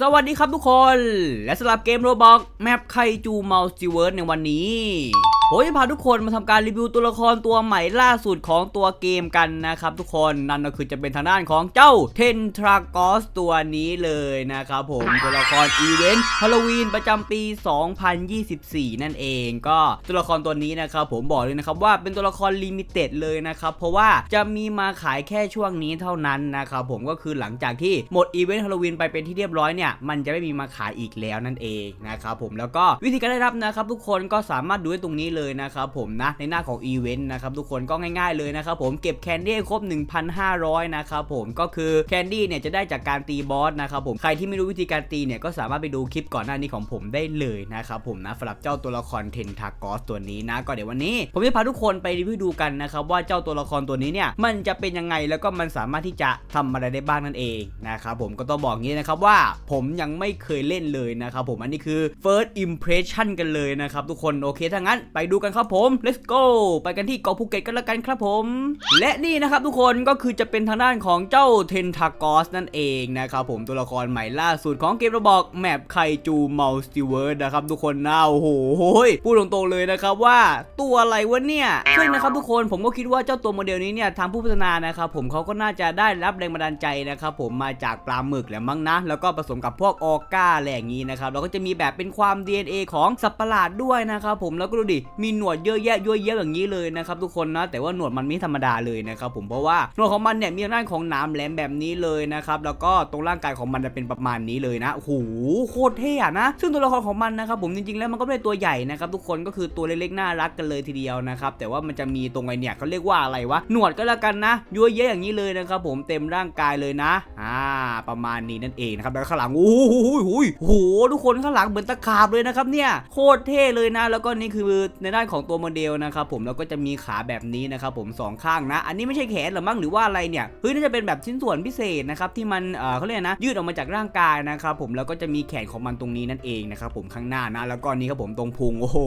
สวัสดีครับทุกคน และสำหรับเกมโรบอกแมปไคจูมัลติเวิร์สในวันนี้ ผมจะพาทุกคนมาทำการรีวิวตัวละครตัวใหม่ล่าสุดของตัวเกมกันนะครับทุกคนนั่นก็คือจะเป็นทางด้านของเจ้าเทนทรากอสตัวนี้เลยนะครับผมตัวละครอีเวนต์ฮาโลวีนประจำปี 2024 นั่นเองก็ตัวละครตัวนี้นะครับผมบอกเลยนะครับว่าเป็นตัวละครลิมิเต็ดเลยนะครับเพราะว่าจะมีมาขายแค่ช่วงนี้เท่านั้นนะครับผมก็คือหลังจากที่หมดอีเวนต์ฮาโลวีนไปเป็นที่เรียบร้อยเนี่ยมันจะไม่มีมาขายอีกแล้วนั่นเองนะครับผมแล้วก็วิธีการได้รับนะครับทุกคนก็สามารถดูได้ตรงนี้เลยนะครับผมนะในหน้าของอีเวนต์นะครับทุกคนก็ง่ายๆเลยนะครับผมเก็บแคนดี้ให้ครบ 1,500 นะครับผมก็คือแคนดี้เนี่ยจะได้จากการตีบอสนะครับผมใครที่ไม่รู้วิธีการตีเนี่ยก็สามารถไปดูคลิปก่อนหน้านี้ของผมได้เลยนะครับผมนะสำหรับเจ้าตัวละครเทนทากอสตัวนี้นะก็เดี๋ยววันนี้ ผมจะพาทุกคนไปรีวิวดูกันนะครับว่าเจ้าตัวละครตัวนี้เนี่ยมันจะเป็นยังไงแล้วก็มันสามารถที่จะทำอะไรได้บ้างนั่นเองนะครับผมก็ต้องบอกงี้นะครับว่าผมยังไม่เคยเล่นเลยนะครับผมอันนี้คือ first impression กันเลยนะครับทุกคนโอเคถ้างั้นไปดูกันครับผม let's go ไปกันที่เกาะภูเก็ตกันแล้วกันครับผม และนี่นะครับทุกคนก็คือจะเป็นทางด้านของเจ้าเทนทากอสนั่นเองนะครับผมตัวละครใหม่ล่าสุดของเกมระบอกแมปไคจูมัลติเวิร์นะครับทุกคนนะโอ้โหพูดตรงๆเลยนะครับว่าตัวอะไรวะเนี่ยซึ่งนะครับทุกคนผมก็คิดว่าเจ้าตัวโมเดลนี้เนี่ยทางผู้พัฒนานะครับผมเขาก็น่าจะได้รับแรงบันดาลใจนะครับผมมาจากปลาหมึกแหละมั้งนะ แล้วก็ผสมกับพวกออก้าอะไรอย่างนี้นะครับแล้วก็จะมีแบบเป็นความ DNA ของสัตว์ประหลาดด้วยนะครับผมแล้วก็ดูดิมีหนวดเยอะแยะเยอะแยอะอย่างนี้เลยนะครับทุกคนนะแต่ว่าหนวดมันไม่ธรรมดาเลยนะครับผมเพราะว่าหนวดของมันเนี่ยมีด้านของน้ำแหลมแบบนี้เลยนะครับแล้วก็ตรงร่างกายของมันจะเป็นประมาณนี้เลยนะโอ้โหโคตรเท่อะนะซึ่งตัวละครของมันนะครับผมจริงๆแล้วมันก็ไม่ได้ตัวใหญ่นะครับทุกคนก็คือตัวเล็กๆน่ารักกันเลยทีเดียวนะครับแต่ว่ามันจะมีตรงไอเนี่ยเขาเรียกว่าอะไรวะหนวดก็แล้วกันนะยั่วเยอะอย่างนี้เลยนะครับผมเต็มร่างกายเลยนะอ่าประมาณนี้นั่นเองนะครับแล้วข้างหลังโอ้โหโอ้โหทุกคนข้างหลังเหมือนตะขาบเลยนะครับเนี่ยโคตรเท่เลยนะ แล้วก็นี่คือในด้านของตัวโมเดลนะครับผมแล้วก็จะมีขาแบบนี้นะครับผมสองข้างนะ อันนี้ไม่ใช่แขนหรือมั้งหรือว่าอะไรเนี่ยเฮ้ยน่าจะเป็นแบบชิ้นส่วนพิเศษนะครับที่มันเออเขาเรียกนะยืดออกมาจากร่างกายนะครับผมแล้วก็จะมีแขนของมันตรงนี้นั่นเองนะครับผมข้างหน้านะ แล้วก็นี่ครับผมตรงพุงโอ้โห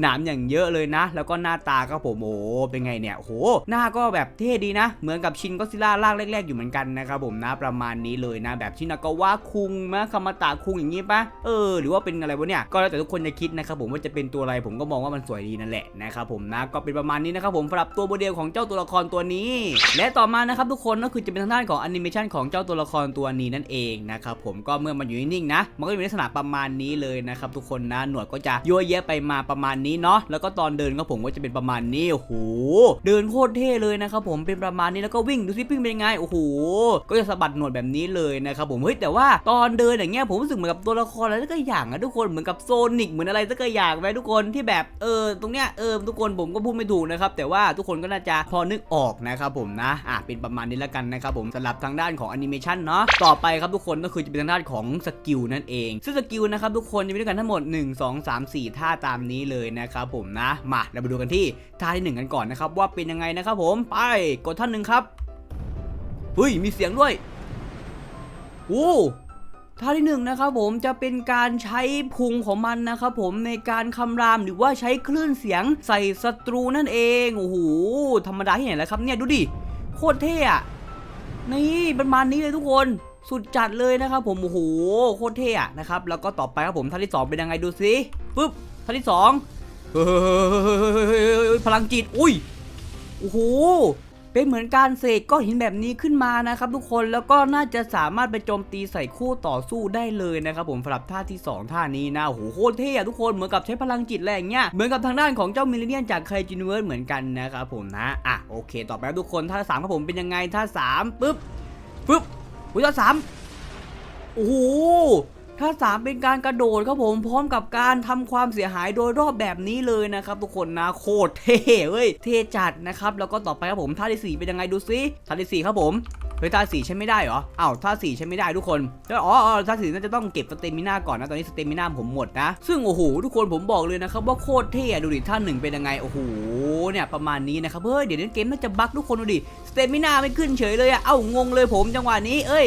หนามอย่างเยอะเลยนะ แล้วก็หน้าตาครับผมโอ้เป็นไงเนี่ยโอ้โหหน้าก็แบบเท่ดีนะ เหมือนกับชินก็ซิล่าร่างแรก ๆ อยู่เหมือนกันนะครับผมนะประมาณนี้เลยนะ แบบชินากาวะคุงมะคามาตะคุงอย่างนี้ปะเออ หรือว่าเป็นอะไรวะเนี่ยก็แล้วแต่ทุกคนจะคิดนะครับผมว่าจะเป็นตัวอะไรผมก็มองว่ามันสวยดีนั่นแหละนะครับผมนะก็เป็นประมาณนี้นะครับผมสำหรับตัวโมเดลของเจ้าตัวละครตัวนี้ และต่อมานะครับทุกคนก็คือจะเป็นทางด้านของแอนิเมชันของเจ้าตัวละครตัวนี้นั่นเองนะครับผมก็เมื่อมันอยู่นิ่งๆนะ มันก็อยู่ในลักษณะประมาณนี้เลยนะครับทุกคนนะหนวดก็จะยั่วเยะไปมาประมาณนี้เนาะแล้วก็ตอนเดินก็ผมก็จะเป็นประมาณนี้โอ้โหเดินโคตรเท่เลยนะครับผมเป็นประมาณนี้แล้วก็วิ่งดูซิวิ่งเป็นยังไงโอ้โหก็จะสะบัดหนวดแบบนี้เลยนะครับผมเฮ้ยแต่ว่าตอนเดินอย่างเงี้ยผมรู้สึกเหมือนกับตัวละครอะไรสักอย่างอะทุกคนเหมือนกับโซนิกเหมือนอะไรสักอย่างไหมทุกคนที่แบบเออตรงเนี้ยเออทุกคนผมก็พูดไม่ถูกนะครับแต่ว่าทุกคนก็น่าจะพอนึกออกนะครับผมนะอะเป็นประมาณนี้แล้วกันนะครับผมสำหรับทางด้านของแอนิเมชันเนาะต่อไปครับทุกคนก็คือจะเป็นทางด้านของสกิลนั่นเองซึ่งสกิลนะครับทุกคนจะมีด้วยกันทั้งหมด 1 2 3 4 ท่าตามนี้เลยนะครับผมนะมาเราไปดูกันที่ท่าที่หนึ่งกันก่อนนะครับว่าเป็นยังไงนะครับผมไปกดท่านหนึ่งครับเฮ้ยมีเสียงด้วยโอ้ ท่าที่หนึ่งนะครับผมจะเป็นการใช้พุงของมันนะครับผมในการคำรามหรือว่าใช้คลื่นเสียงใส่ศัตรูนั่นเองโอ้โหธรรมดาที่ไหนแล้วครับเนี่ยดูดิโคตรเท่อะนี่ประมาณนี้เลยทุกคนสุดจัดเลยนะครับผมโอ้โหโคตรเท่อะนะครับแล้วก็ต่อไปครับผมท่าที่สองเป็นยังไงดูสิปึ๊บท่าที่สองเฮ้ยพลังจิตอุ้ยโอ้โห เป็นเหมือนการเสกก้อนหินแบบนี้ขึ้นมานะครับทุกคนแล้วก็น่าจะสามารถไปโจมตีใส่คู่ต่อสู้ได้เลยนะครับผมสำหรับท่าที่สองท่านี้นะโอ้โหโคตรเท่อะทุกคนเหมือนกับใช้พลังจิตแรงเงี้ยเหมือนกับทางด้านของเจ้ามิลเลเนียนจากไคจินเวิร์สเหมือนกันนะครับผมนะอะโอเค ต่อไปทุกคนท่าสามครับผมเป็นยังไงท่าสามปึ๊บปึ๊บอุ้ยท่าสามโอ้โห ท่าสามเป็นการกระโดดครับผมพร้อมกับการทำความเสียหายโดยรอบแบบนี้เลยนะครับทุกคนนะโคตรเท่เว้ยเท่จัดนะครับแล้วก็ต่อไปครับผมท่าที่สี่เป็นยังไงดูซิท่าที่สี่ครับผม เฮ้ยท่าสี่ใช้ไม่ได้เหรออ้าวท่าสี่ใช้ไม่ได้ทุกคนแล้วอ๋อท่าสี่น่าจะต้องเก็บสเตมิน่าก่อนนะตอนนี้สเตมิน่าผมหมดนะ ซึ่งโอ้โหทุกคนผมบอกเลยนะครับว่าโคตรเท่ดูดิท่าหนึ่งเป็นยังไงโอ้โหเนี่ยประมาณนี้นะครับเฮ้ยเดี๋ยวนี้เกมน่าจะบั๊กทุกคนดูดิสเตมิน่าไม่ขึ้นเฉยเลยอะเอ้างงเลยผมจังหวะนี้เอ้ย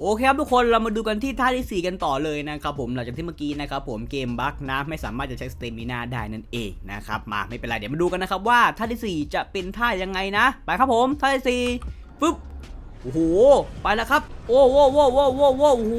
โอเคครับทุกคนเรามาดูกันที่ท่าที่ 4 กันต่อเลยนะครับผมหลังจากที่เมื่อกี้นะครับผมเกมบั๊กนะไม่สามารถจะใช้สเตมินาได้นั่นเองนะครับมาไม่เป็นไรเดี๋ยวมาดูกันนะครับว่าท่าที่ 4 จะเป็นท่ายังไงนะ ไปครับผมท่าที่4ปึ๊บ โอ้โห ไปแล้วครับ โอ้โหโว้โว้โอ้โว้โว้โอ้โห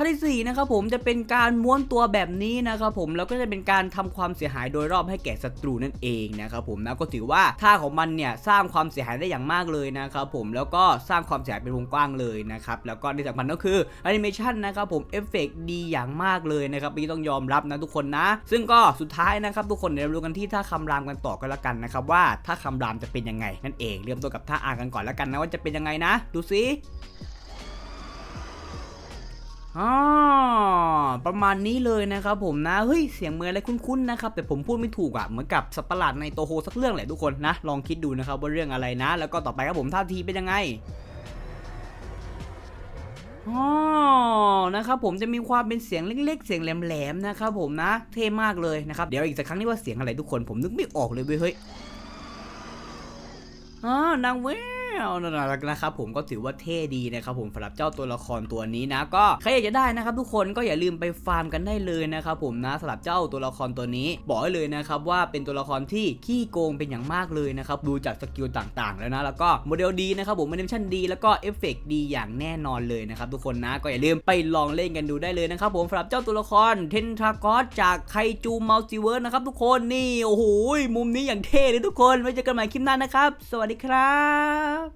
ท่าที่สี่นะครับผมจะเป็นการม้วนตัวแบบนี้นะครับผมแล้วก็จะเป็นการทำความเสียหายโดยรอบให้แก่ศัตรูนั่นเองนะครับผมนะก็ถือว่าท่าของมันเนี่ยสร้างความเสียหายได้อย่างมากเลยนะครับผมแล้วก็สร้างความเสียหายเป็นวงกว้างเลยนะครับแล้วก็ที่สำคัญก็คือแอนิเมชันนะครับผมเอฟเฟกดีอย่างมากเลยนะครับนี่ต้องยอมรับนะทุกคนนะ ซึ่งก็สุดท้ายนะครับทุกคนเดี๋ยวเราดูกันที่ท่าคำรามกันต่อกันละกันนะครับว่าท่าคำรามจะเป็นยังไงนั่นเองเริ่มต้นกับท่าอ่านกันก่อนละกันนะว่าจะเป็นยังไงนะ ดูซิ อ๋อประมาณนี้เลยนะครับผมนะ เฮ้ย เสียงเหมือนอะไรคุ้นๆนะครับ แต่ผมพูดไม่ถูกอะ่ะ เหมือนกับสัตว์ประหลาดในโตโฮสักเรื่องแหละทุกคนนะ ลองคิดดูนะครับว่าเรื่องอะไรนะ แล้วก็ต่อไปครับผมท่าทีเป็นยังไงอ๋อนะครับผมจะมีความเป็นเสียงเล็ก ๆ เสียงแหลมๆนะครับผมนะ เท่มากเลยนะครับ เดี๋ยวอีกสักครั้งนี่ว่าเสียงอะไรทุกคน ผมนึกไม่ออกเลยเว้ย เฮ้ยอ๋อนางเว้ ลนะครับผมก็ถือว่าเท่ดีนะครับผมสำหรับเจ้าตัวละครตัวนี้นะก็ใครอยากจะได้นะครับทุกคนก็อย่าลืมไปฟาร์มกันได้เลยนะครับผมนะสำหรับเจ้าตัวละครตัวนี้ บอกให้เลยนะครับว่าเป็นตัวละครที่ขี้โกงเป็นอย่างมากเลยนะครับดูจากสกิลต่างๆ แล้วนะแล้วก็โมเดลดีนะครับผมแอนิเมชั่นดีแล้วก็เอฟเฟกดีอย่างแน่นอนเลยนะครับทุกคนนะก็อย่าลืมไปลองเล่นกันดูได้เลยนะครับผมสำหรับเจ้าตัวละครเทนทากอสจากไคจูมัลติเวิร์สนะครับทุกคนนี่โอ้โหมุมนี้อย่างเท่เลยทุกคนไว้เจอกันใหม่คลิปหน้านะครับ สวัสดีครับ